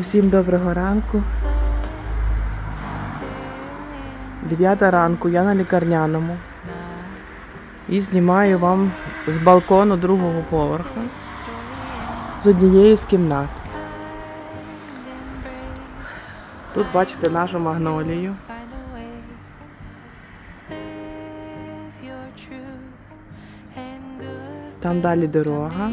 Усім доброго ранку. Дев'ята ранку, я на лікарняному. І знімаю вам з балкону другого поверху з однієї з кімнат. Тут бачите нашу магнолію. Там далі дорога.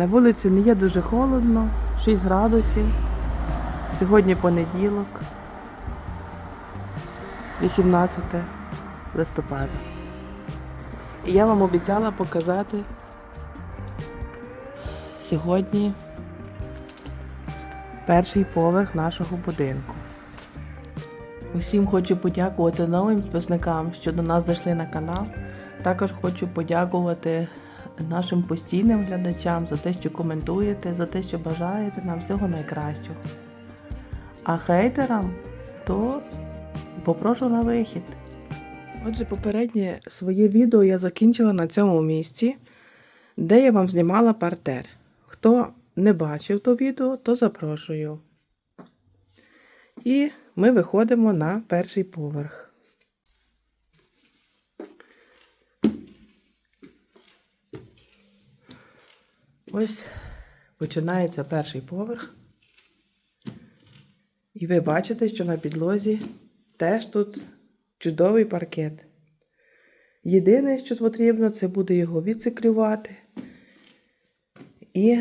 На вулиці не є дуже холодно, 6 градусів. Сьогодні понеділок, 18 листопада. І я вам обіцяла показати сьогодні перший поверх нашого будинку. Усім хочу подякувати новим підписникам, що до нас зайшли на канал. Також хочу подякувати нашим постійним глядачам за те, що коментуєте, за те, що бажаєте нам всього найкращого. А хейтерам то попрошу на вихід. Отже, попереднє своє відео я закінчила на цьому місці, де я вам знімала партер. Хто не бачив то відео, то запрошую. І ми виходимо на перший поверх. Ось починається перший поверх. І ви бачите, що на підлозі теж тут чудовий паркет. Єдине, що потрібно, це буде його відциклювати і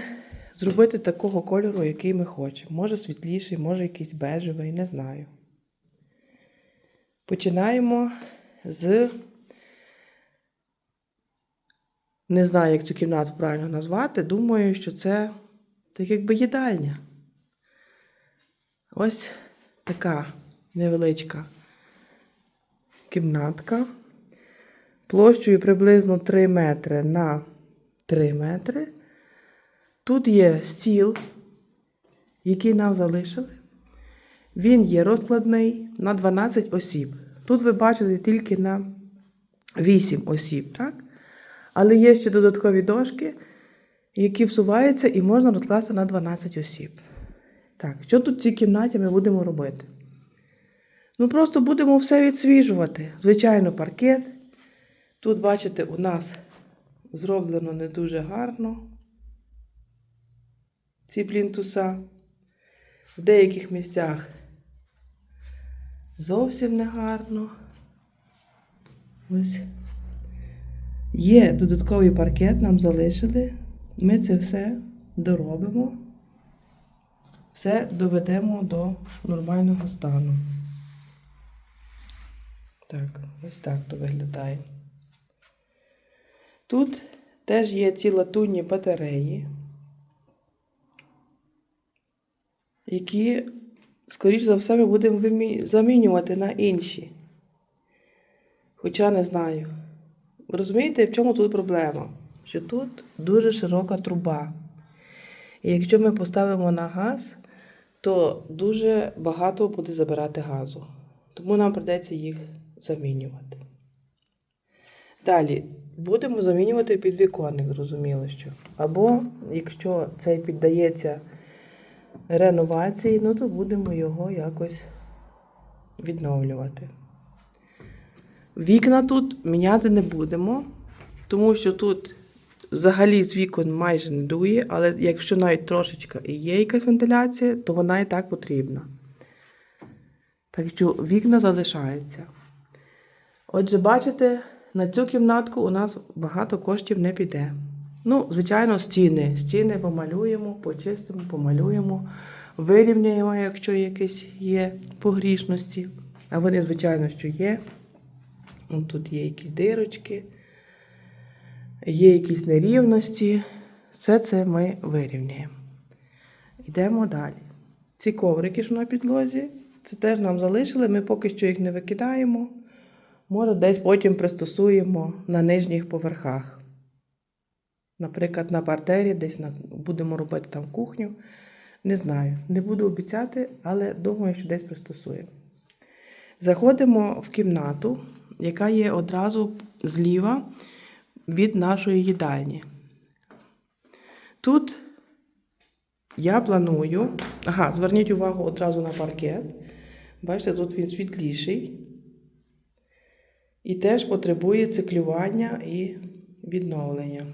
зробити такого кольору, який ми хочемо. Може світліший, може якийсь бежевий, не знаю. Починаємо з. Не знаю, як цю кімнату правильно назвати. Думаю, що це так якби їдальня. Ось така невеличка кімнатка. Площею приблизно 3 метри на 3 метри. Тут є стіл, який нам залишили. Він є розкладний на 12 осіб. Тут ви бачите тільки на 8 осіб, так? Але є ще додаткові дошки, які всуваються і можна розкласти на 12 осіб. Так, що тут в цій кімнаті ми будемо робити? Ну, просто будемо все відсвіжувати. Звичайно, паркет. Тут, бачите, у нас зроблено не дуже гарно ці плінтуса. В деяких місцях зовсім не гарно. Ось. Є додатковий паркет, нам залишили. Ми це все доробимо. Все доведемо до нормального стану. Так, ось так то виглядає. Тут теж є ці латунні батареї, які, скоріш за все, ми будемо замінювати на інші. Хоча не знаю. Розумієте, в чому тут проблема? Що тут дуже широка труба. І якщо ми поставимо на газ, то дуже багато буде забирати газу. Тому нам прийдеться їх замінювати. Далі будемо замінювати підвіконник, зрозуміло, що. Або якщо цей піддається реновації, ну то будемо його якось відновлювати. Вікна тут міняти не будемо, тому що тут взагалі з вікон майже не дує, але якщо навіть трошечка і є якась вентиляція, то вона і так потрібна. Так що вікна залишаються. Отже, бачите, на цю кімнатку у нас багато коштів не піде. Ну, звичайно, стіни. Стіни помалюємо, почистимо, помалюємо, вирівняємо, якщо якісь є погрішності. А вони, звичайно, що є. От Тут є якісь дирочки, є якісь нерівності. Все це ми вирівняємо. Йдемо далі. Ці коврики, що на підлозі, це теж нам залишили. Ми поки що їх не викидаємо. Може, десь потім пристосуємо на нижніх поверхах. Наприклад, на партері, десь на, будемо робити там кухню. Не знаю, не буду обіцяти, але думаю, що десь пристосуємо. Заходимо в кімнату, яка є одразу зліва від нашої їдальні. Тут я планую. Ага, зверніть увагу одразу на паркет. Бачите, тут він світліший. І теж потребує циклювання і відновлення.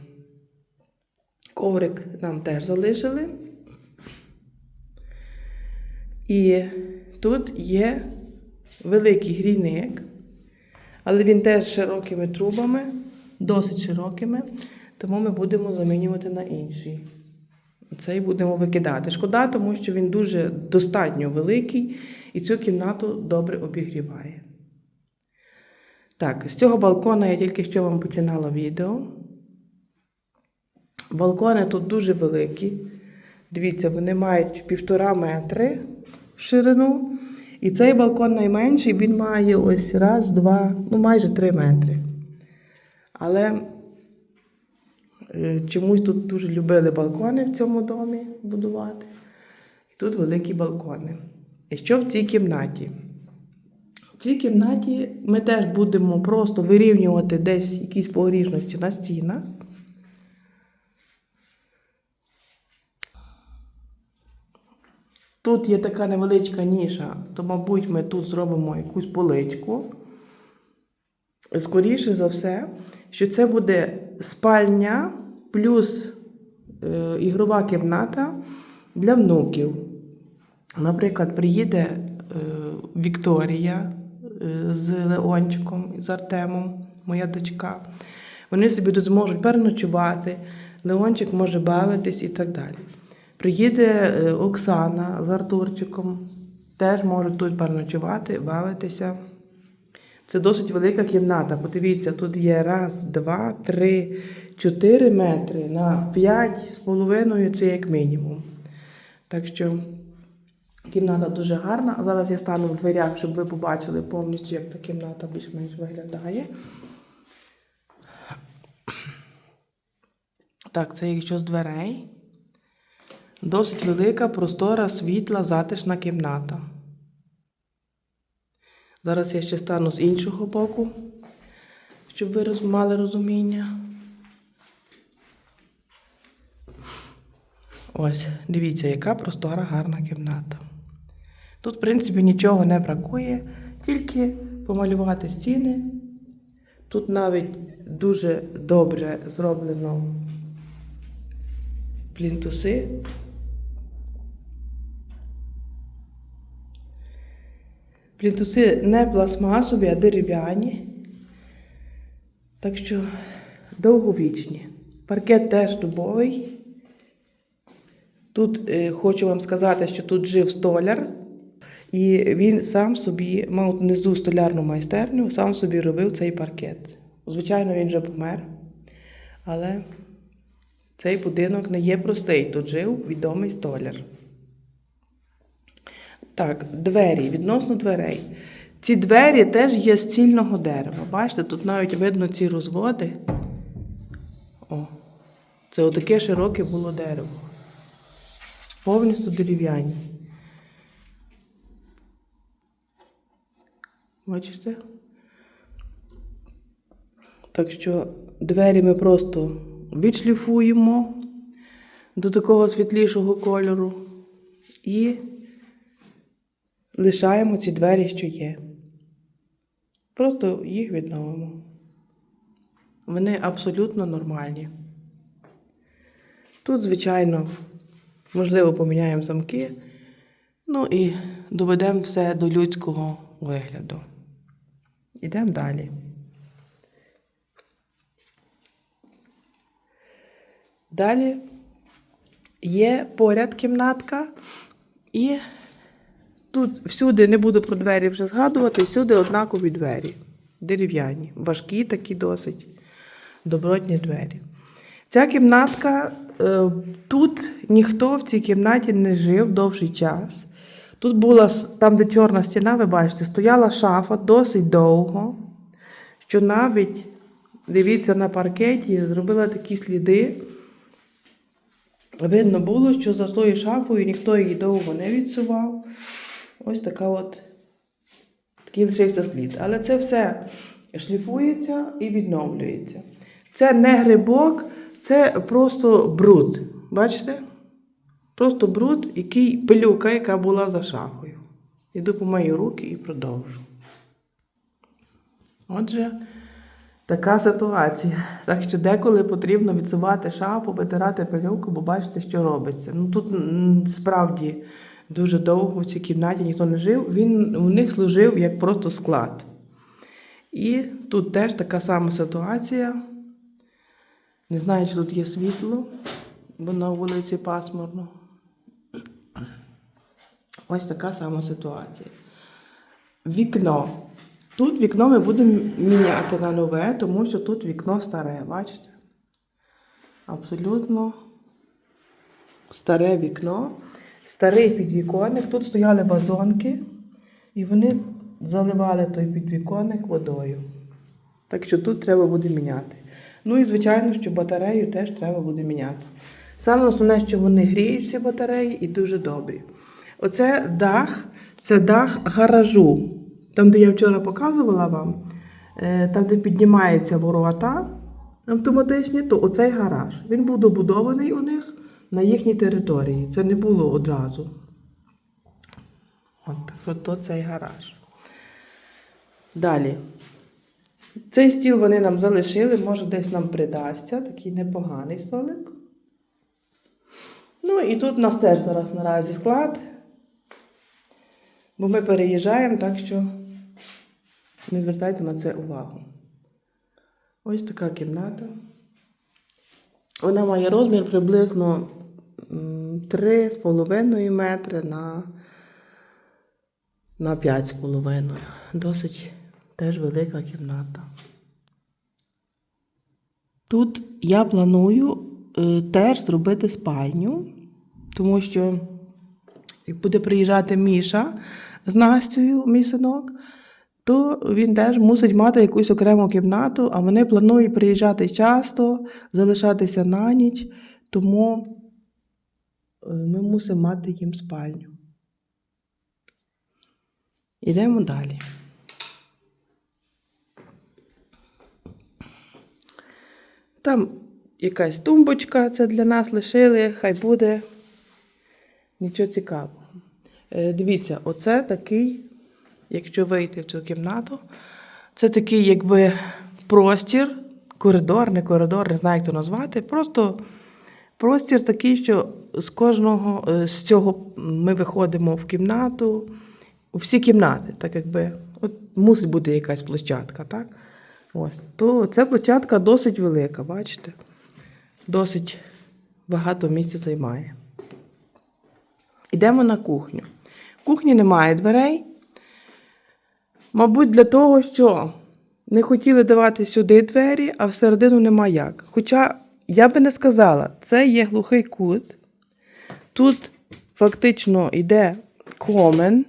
Коврик нам теж залишили. І тут є великий грійник, але він теж широкими трубами, досить широкими, тому ми будемо замінювати на інший. Цей будемо викидати. Шкода, тому що він дуже достатньо великий і цю кімнату добре обігріває. Так, з цього балкона я тільки що вам починала відео. Балкони тут дуже великі. Дивіться, вони мають півтора метри в ширину. І цей балкон найменший, він має ось раз, два, ну майже три метри. Але е, чомусь тут дуже любили балкони в цьому домі будувати. І тут великі балкони. І що в цій кімнаті? В цій кімнаті ми теж будемо просто вирівнювати десь якісь погріжності на стінах. Тут є така невеличка ніша, то, мабуть, ми тут зробимо якусь поличку. Скоріше за все, що це буде спальня плюс е, ігрова кімната для внуків. Наприклад, приїде е, Вікторія е, з Леончиком, з Артемом, моя дочка. Вони собі тут зможуть переночувати, Леончик може бавитись і так далі. Приїде е, Оксана з Артурчиком, теж можуть тут переночувати, бавитися. Це досить велика кімната. Подивіться, тут є раз, два, три, чотири метри на п'ять з половиною це як мінімум. Так що кімната дуже гарна. Зараз я стану в дверях, щоб ви побачили повністю, як та кімната більш-менш виглядає. Так, це якщо з дверей. Досить велика, простора, світла, затишна кімната. Зараз я ще стану з іншого боку, щоб ви мали розуміння. Ось, дивіться, яка простора, гарна кімната. Тут, в принципі, нічого не бракує, тільки помалювати стіни. Тут навіть дуже добре зроблено плінтуси. Плінтуси не пластмасові, а дерев'яні. Так що довговічні. Паркет теж дубовий. Тут е, хочу вам сказати, що тут жив столяр, і він сам собі мав внизу столярну майстерню, сам собі робив цей паркет. Звичайно, він вже помер, але цей будинок не є простий. Тут жив відомий столяр. Так, двері, відносно дверей. Ці двері теж є з цільного дерева. Бачите, тут навіть видно ці розводи. О, це отаке широке було дерево. Повністю дерев'яні. Бачите? Так що двері ми просто відшліфуємо до такого світлішого кольору і лишаємо ці двері, що є. Просто їх відновимо. Вони абсолютно нормальні. Тут, звичайно, можливо, поміняємо замки. Ну і доведемо все до людського вигляду. Йдемо далі. Далі є поряд кімнатка, і тут всюди не буду про двері вже згадувати, всюди однакові двері. Дерев'яні, важкі такі досить, добротні двері. Ця кімнатка, е, тут ніхто в цій кімнаті не жив довший час. Тут була там, де чорна стіна, ви бачите, стояла шафа досить довго, що навіть, дивіться, на паркеті зробила такі сліди. Видно було, що за тою шафою ніхто її довго не відсував. Ось така от такий лишився слід. Але це все шліфується і відновлюється. Це не грибок, це просто бруд. Бачите? Просто бруд, який пилюка, яка була за шафою. Іду помию руки і продовжу. Отже, така ситуація. Так що деколи потрібно відсувати шапу, витирати пилюку, бо бачите, що робиться. Ну тут справді дуже довго в цій кімнаті ніхто не жив. Він у них служив як просто склад. І тут теж така сама ситуація. Не знаю, чи тут є світло, бо на вулиці пасмурно. Ось така сама ситуація. Вікно. Тут вікно ми будемо міняти на нове, тому що тут вікно старе, бачите? Абсолютно старе вікно, старий підвіконник. Тут стояли вазонки, і вони заливали той підвіконник водою. Так що тут треба буде міняти. Ну і звичайно, що батарею теж треба буде міняти. Саме основне, що вони гріють ці батареї і дуже добрі. Оце дах, це дах гаражу. Там, де я вчора показувала вам, е, там, де піднімаються ворота автоматичні, то оцей гараж. Він був добудований у них на їхній території. Це не було одразу. От, так от цей гараж. Далі. Цей стіл вони нам залишили, може десь нам придасться, такий непоганий столик. Ну і тут у нас теж зараз наразі склад. Бо ми переїжджаємо, так що не звертайте на це увагу. Ось така кімната. Вона має розмір приблизно 3,5 метри на, на 5,5. Досить теж велика кімната. Тут я планую е, теж зробити спальню, тому що як буде приїжджати Міша з Настею, мій синок, то він теж мусить мати якусь окрему кімнату, а вони планують приїжджати часто, залишатися на ніч, тому е, ми мусимо мати їм спальню. Йдемо далі. Там якась тумбочка, це для нас лишили, хай буде. Нічого цікавого. Е, дивіться, оце такий, якщо вийти в цю кімнату, це такий, якби простір, коридор, не коридор, не знаю, як то назвати. Просто простір такий, що з кожного е, з цього ми виходимо в кімнату, у всі кімнати, так якби. От мусить бути якась площадка, так? Ось. То ця площадка досить велика, бачите? Досить багато місця займає. Йдемо на кухню. В кухні немає дверей. Мабуть, для того, що не хотіли давати сюди двері, а всередину нема як. Хоча я би не сказала, це є глухий кут. Тут фактично йде комен,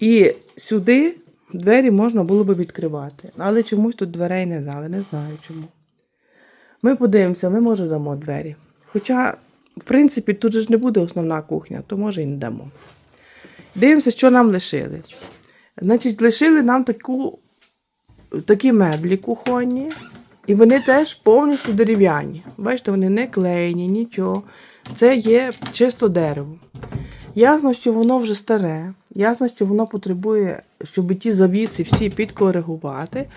і сюди двері можна було би відкривати. Але чомусь тут дверей не дали, не знаю чому. Ми подивимося, ми може дамо двері. Хоча, в принципі, тут же ж не буде основна кухня, то може і не дамо. Дивимося, що нам лишили. Значить, лишили нам таку, такі меблі кухонні, і вони теж повністю дерев'яні. Бачите, вони не клеєні, нічого. Це є чисто дерево. Ясно, що воно вже старе, ясно, що воно потребує, щоб ті завіси всі підкоригувати.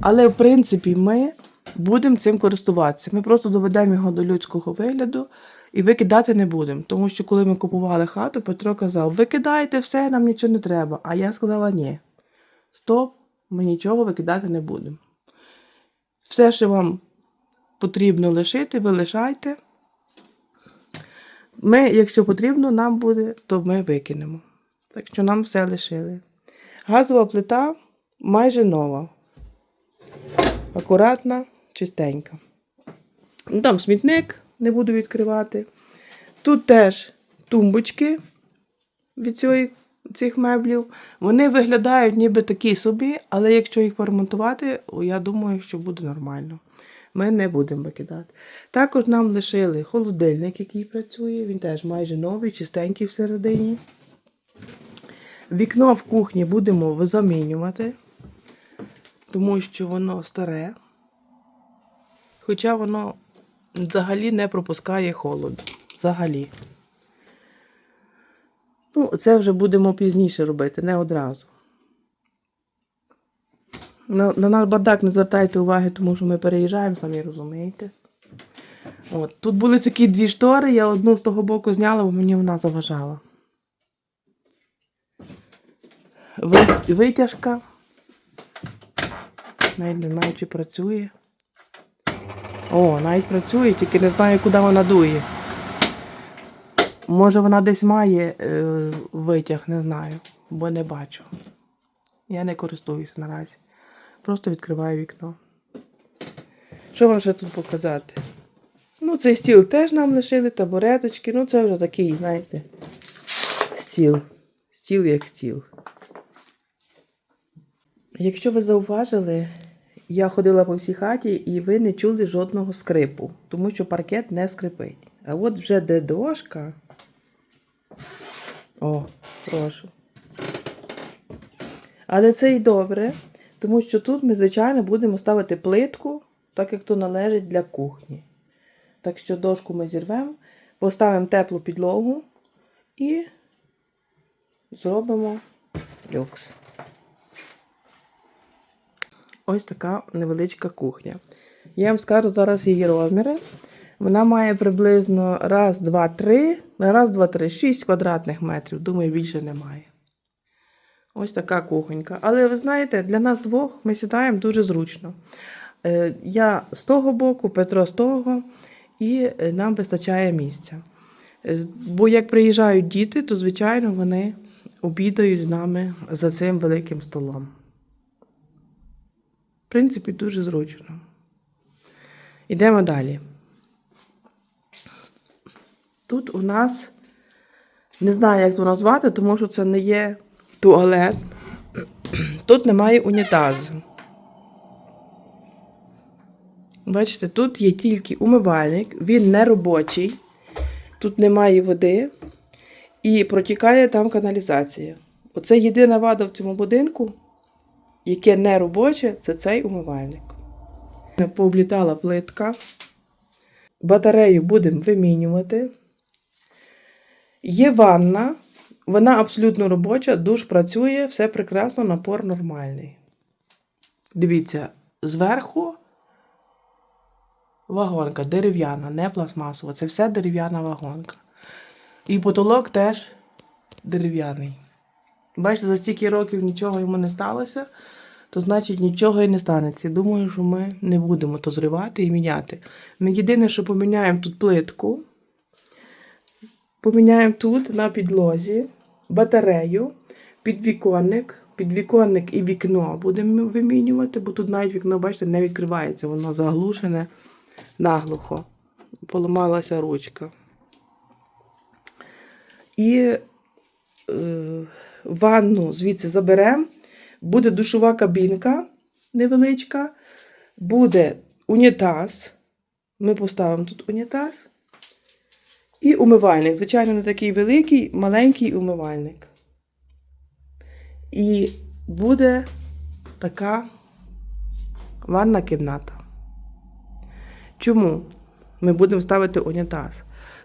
Але, в принципі, ми будемо цим користуватися. Ми просто доведемо його до людського вигляду і викидати не будемо. Тому що коли ми купували хату, Петро казав: викидайте все, нам нічого не треба. А я сказала ні. Стоп, ми нічого викидати не будемо. Все, що вам потрібно лишити, ви лишайте. Ми, якщо потрібно, нам буде, то ми викинемо. Так що нам все лишили. Газова плита майже нова. Акуратна, чистенька. Там смітник не буду відкривати. Тут теж тумбочки від цієї, цих меблів. Вони виглядають ніби такі собі, але якщо їх поремонтувати, я думаю, що буде нормально. Ми не будемо викидати. Також нам лишили холодильник, який працює. Він теж майже новий, чистенький всередині. Вікно в кухні будемо замінювати, тому що воно старе. Хоча воно взагалі не пропускає холоду. Взагалі. Ну, це вже будемо пізніше робити, не одразу. На, на наш бардак не звертайте уваги, тому що ми переїжджаємо, самі розумієте. От. Тут були такі дві штори, я одну з того боку зняла, бо мені вона заважала. Витяжка. Навіть не знаю, чи працює. О, навіть працює, тільки не знаю, куди вона дує. Може, вона десь має е, витяг, не знаю, бо не бачу. Я не користуюся наразі. Просто відкриваю вікно. Що вам ще тут показати? Ну, цей стіл теж нам лишили, табуреточки. Ну, це вже такий, знаєте, стіл. Стіл як стіл. Якщо ви зауважили, я ходила по всій хаті і ви не чули жодного скрипу, тому що паркет не скрипить. А от вже де дошка. О, прошу. Але це і добре, тому що тут ми, звичайно, будемо ставити плитку, так як то належить для кухні. Так що дошку ми зірвемо, поставимо теплу підлогу і зробимо люкс. Ось така невеличка кухня. Я вам скажу зараз її розміри. Вона має приблизно раз, два, три, на раз, два, три, шість квадратних метрів. Думаю, більше немає. Ось така кухонька. Але ви знаєте, для нас двох ми сідаємо дуже зручно. Е, Я з того боку, Петро з того, і е, нам вистачає місця. Е, Бо як приїжджають діти, то, звичайно, вони обідають з нами за цим великим столом. В принципі, дуже зручно. Йдемо далі. Тут у нас не знаю, як це назвати, тому що це не є туалет. Тут немає унітазу. Бачите, тут є тільки умивальник, він не робочий, тут немає води і протікає там каналізація. Оце єдина вада в цьому будинку, яке не робоче, це цей умивальник. Пооблітала плитка. Батарею будемо вимінювати. Є ванна, вона абсолютно робоча, душ працює, все прекрасно, напор нормальний. Дивіться, зверху вагонка дерев'яна, не пластмасова. Це все дерев'яна вагонка. І потолок теж дерев'яний. Бачите, за стільки років нічого йому не сталося, то значить нічого і не станеться. Думаю, що ми не будемо то зривати і міняти. Ми єдине, що поміняємо тут плитку. Поміняємо тут на підлозі батарею, підвіконник, підвіконник і вікно будемо вимінювати, бо тут навіть вікно, бачите, не відкривається, воно заглушене наглухо. Поламалася ручка. І е, ванну звідси заберемо. Буде душова кабінка невеличка, буде унітаз. Ми поставимо тут унітаз. І умивальник. Звичайно, не такий великий, маленький умивальник. І буде така ванна кімната. Чому ми будемо ставити унітаз?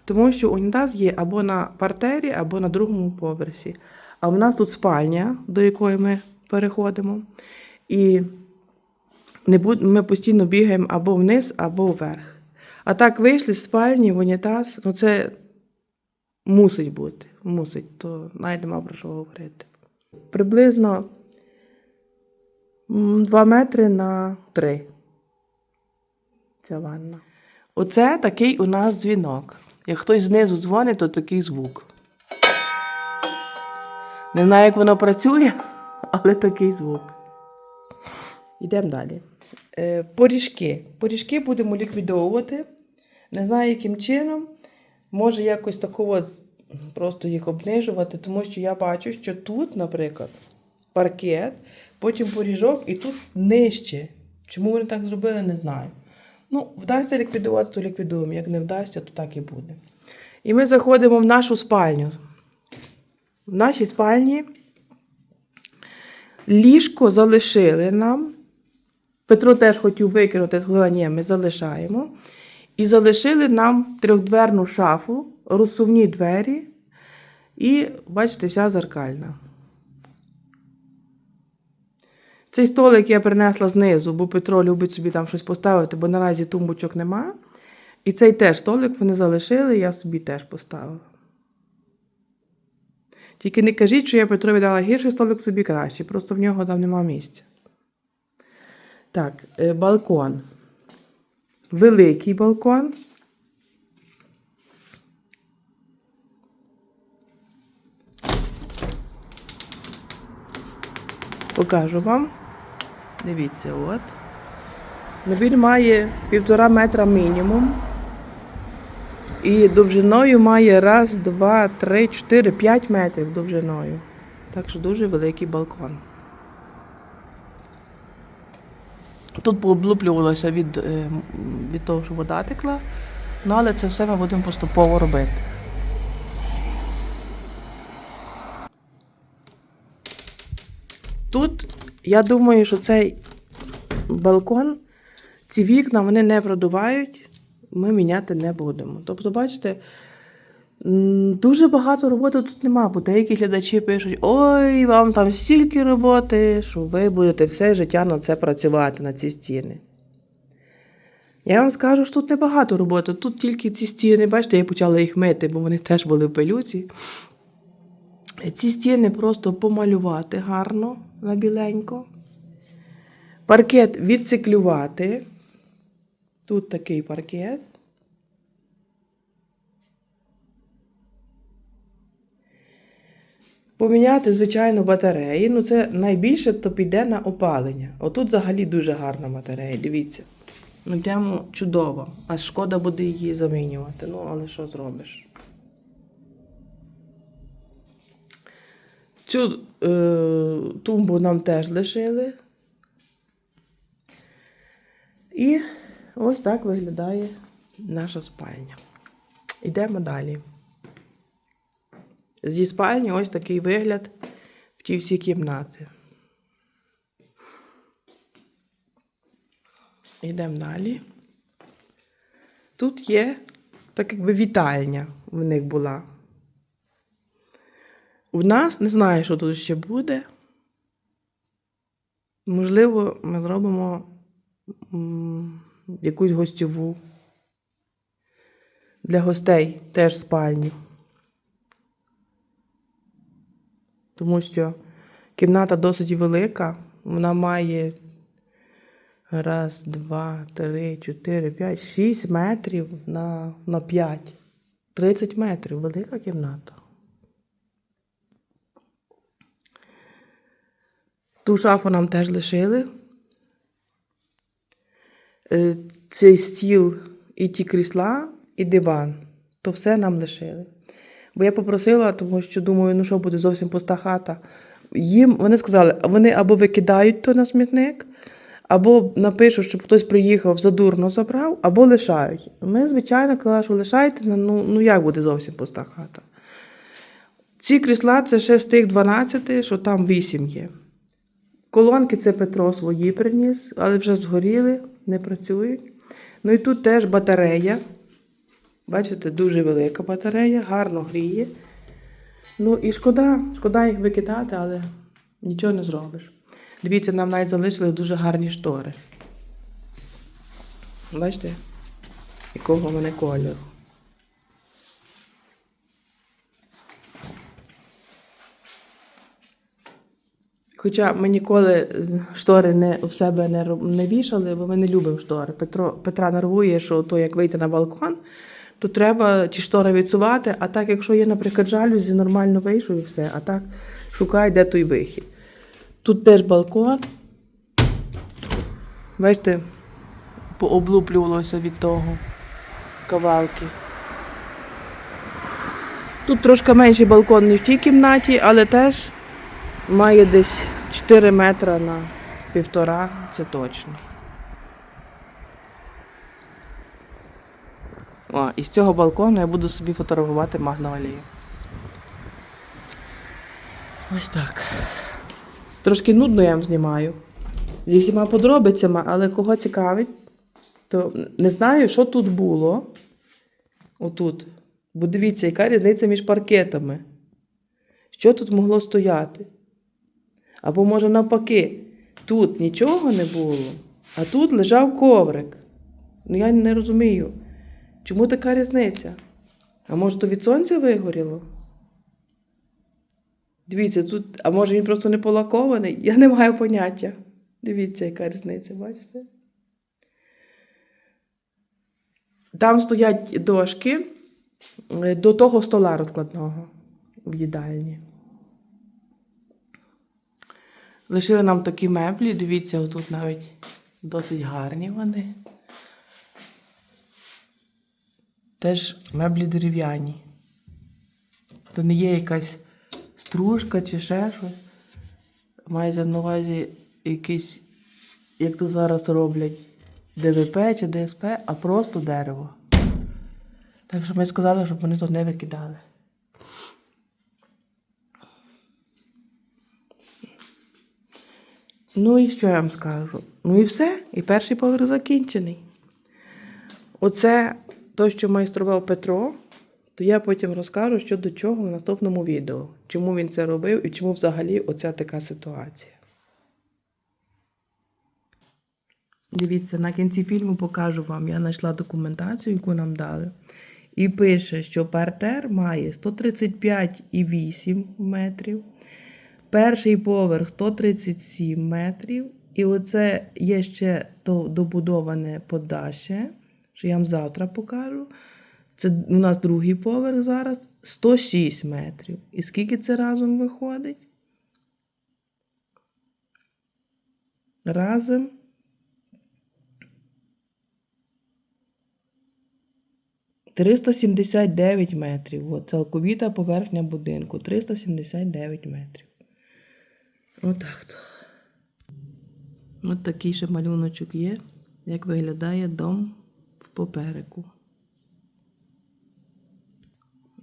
Тому що унітаз є або на партері, або на другому поверсі. А в нас тут спальня, до якої ми переходимо. І не буд... ми постійно бігаємо або вниз, або вверх. А так вийшли з спальні в унітаз, ну це мусить бути. Мусить, то навіть про що говорити. Приблизно 2 метри на 3. Ця ванна. Оце такий у нас дзвінок. Як хтось знизу дзвонить, то такий звук. Не знаю, як воно працює, але такий звук. Йдемо далі. Е, Поріжки. Поріжки будемо ліквідовувати. Не знаю, яким чином. Може якось такого просто їх обнижувати, тому що я бачу, що тут, наприклад, паркет, потім поріжок і тут нижче. Чому вони так зробили, не знаю. Ну, вдасться ліквідувати, то ліквідуємо. Як не вдасться, то так і буде. І ми заходимо в нашу спальню. В нашій спальні ліжко залишили нам. Петро теж хотів викинути, сказала, ні, ми залишаємо. І залишили нам трьохдверну шафу, розсувні двері І, бачите, вся зеркальна. Цей столик я принесла знизу, бо Петро любить собі там щось поставити, бо наразі тумбочок нема. І цей теж столик вони залишили, я собі теж поставила. Тільки не кажіть, що я Петрові дала гірший столик собі краще, просто в нього там нема місця. Так, е, балкон. Великий балкон. Покажу вам. Дивіться, от. Ну, він має півтора метра мінімум. І довжиною має раз, два, три, чотири, п'ять метрів довжиною. Так що дуже великий балкон. Тут пооблуплювалося від, е, від того, що вода текла. Ну, але це все ми будемо поступово робити. Тут я думаю, що цей балкон, ці вікна вони не продувають, ми міняти не будемо. Тобто, бачите, дуже багато роботи тут нема, бо деякі глядачі пишуть: ой, вам там стільки роботи, що ви будете все життя на це працювати, на ці стіни. Я вам скажу, що тут небагато роботи. Тут тільки ці стіни, бачите, я почала їх мити, бо вони теж були в пилюці. Ці стіни просто помалювати гарно на біленько. Паркет відциклювати. Тут такий паркет. Поміняти, звичайно, батареї. Ну, це найбільше то піде на опалення. Отут взагалі дуже гарна батарея, дивіться. Ну, прямо чудово. А шкода буде її замінювати. Ну, але що зробиш? Цю е, тумбу нам теж лишили. І ось так виглядає наша спальня. Йдемо далі. Зі спальні ось такий вигляд в ті всі кімнати. Йдемо далі. Тут є так якби вітальня в них була. У нас не знаю, що тут ще буде. Можливо, ми зробимо якусь гостьову для гостей теж спальню. Тому що кімната досить велика, вона має раз, два, три, чотири, п'ять, шість метрів на, на п'ять. 30 метрів. Велика кімната. Ту шафу нам теж лишили. Е, Цей стіл і ті крісла, і диван. То все нам лишили. Бо я попросила, тому що думаю, ну що буде зовсім пуста хата. Їм вони сказали, вони або викидають то на смітник, або напишуть, щоб хтось приїхав, задурно забрав, або лишають. Ми, звичайно, казали, що лишайте, ну, ну як буде зовсім пуста хата. Ці крісла це ще з тих 12, що там 8 є. Колонки це Петро свої приніс, але вже згоріли, не працюють. Ну і тут теж батарея. Бачите, дуже велика батарея, гарно гріє. Ну і шкода, шкода їх викидати, але нічого не зробиш. Дивіться, нам навіть залишили дуже гарні штори. Бачите, якого вони кольору. Хоча ми ніколи е, штори не, в себе не, не вішали, бо ми не любимо штори. Петро, Петра нервує, що то як вийти на балкон, то треба ті штори відсувати, а так, якщо є, наприклад, жалюзі, нормально вийшов і все, а так шукай, де той вихід. Тут теж балкон. Бачите, пооблуплювалося від того кавалки. Тут трошки менший балкон, ніж в тій кімнаті, але теж має десь 4 метри на півтора, це точно. О, і з цього балкону я буду собі фотографувати магнолії. Ось так. Трошки нудно я вам знімаю. Зі всіма подробицями, але кого цікавить, то не знаю, що тут було. Отут. Бо дивіться, яка різниця між паркетами. Що тут могло стояти? Або, може, навпаки, тут нічого не було, а тут лежав коврик. Ну, я не розумію, чому така різниця? А може, то від сонця вигоріло? Дивіться, тут, а може він просто не полакований? Я не маю поняття. Дивіться, яка різниця, бачите? Там стоять дошки е, до того стола розкладного в їдальні. Лишили нам такі меблі, дивіться, отут навіть досить гарні вони. Теж меблі дерев'яні. То не є якась стружка чи ще щось. Мається на увазі якийсь, як тут зараз роблять, ДВП чи ДСП, а просто дерево. Так що ми сказали, щоб вони тут не викидали. Ну і що я вам скажу? Ну і все. І перший поверх закінчений. Оце те, що майстрував Петро, то я потім розкажу, що до чого в наступному відео. Чому він це робив і чому взагалі оця така ситуація. Дивіться, на кінці фільму покажу вам. Я знайшла документацію, яку нам дали. І пише, що партер має 135,8 метрів. Перший поверх 137 метрів. І оце є ще то добудоване подальше, що я вам завтра покажу. Це у нас другий поверх зараз 106 метрів. І скільки це разом виходить? Разом. Триста сімдесят дев'ять метрів. От, цілковіта поверхня будинку. 379 метрів. Отак. От такий ще малюночок є, як виглядає дом в попереку.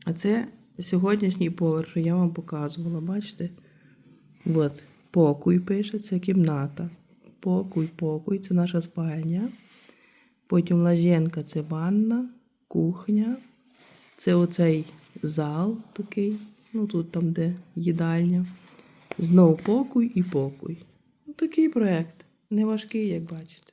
А це сьогоднішній поверх, що я вам показувала, бачите? От, покой пише, це кімната. Покой, покой, це наша спальня. Потім лаженка це ванна, кухня. Це оцей зал такий. Ну тут там, де їдальня. Знову покуй і покой. Ну, такий проєкт. Не важкий, як бачите.